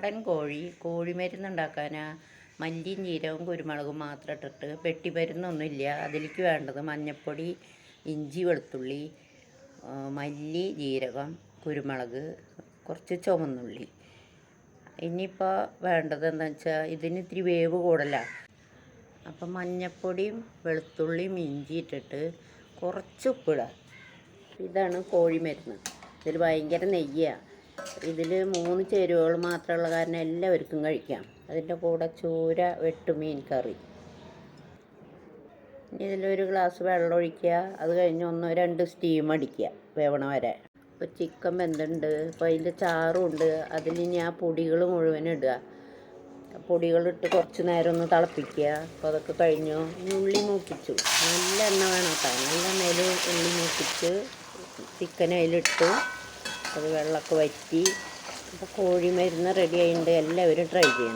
നാടൻ കോഴി കോഴിമരുന്ന് ഉണ്ടാക്കാനാ മല്ലിയും ജീരകവും കുരുമുളകും മാത്രം ഇട്ടിട്ട് വെട്ടിമരുന്നൊന്നുമില്ല അതിലേക്ക് വേണ്ടത് മഞ്ഞൾപ്പൊടി ഇഞ്ചി വെളുത്തുള്ളി മല്ലി ജീരകം കുരുമുളക് കുറച്ച് ചുമന്നുള്ളി ഇനിയിപ്പോൾ വേണ്ടത് എന്താ വെച്ചാൽ ഇതിന് ഇത്തിരി വേവ് കൂടലാണ് അപ്പം മഞ്ഞൾപ്പൊടിയും വെളുത്തുള്ളിയും ഇഞ്ചി ഇട്ടിട്ട് കുറച്ച് ഉപ്പിടുക ഇതാണ് കോഴിമരുന്ന്. ഇതിൽ ഭയങ്കര നെയ്യാണ് ഇതിൽ മൂന്ന് ചേരുവകൾ മാത്രമുള്ള കാരണം എല്ലാവർക്കും കഴിക്കാം. അതിന്റെ കൂടെ ചൂര വെട്ടുമീൻ കറി. ഇതിലൊരു ഗ്ലാസ് വെള്ളം ഒഴിക്കുക. അത് കഴിഞ്ഞ് ഒന്നോ രണ്ട് സ്റ്റീം അടിക്കുക വേവണ വരെ. ഇപ്പോൾ ചിക്കൻ വെന്തുണ്ട്. അപ്പോൾ അതിന്റെ ചാറും ഉണ്ട്. അതിൽ ആ പൊടികൾ മുഴുവൻ ഇടുക. പൊടികളിട്ട് കുറച്ച് നേരം ഒന്ന് തിളപ്പിക്കുക. അപ്പോൾ അതൊക്കെ കഴിഞ്ഞു. ഇനി ഉള്ളി മൂപ്പിച്ചു. നല്ല എണ്ണ വേണം കേട്ടോ. നല്ല എണ്ണയിൽ ഉള്ളി മൂപ്പിച്ച് ചിക്കൻ അതിലിട്ടു അത് വെള്ളമൊക്കെ വറ്റി. അപ്പോൾ കോഴി മരുന്ന് റെഡി ആയിട്ടുണ്ട്. എല്ലാവരും ട്രൈ ചെയ്യണം.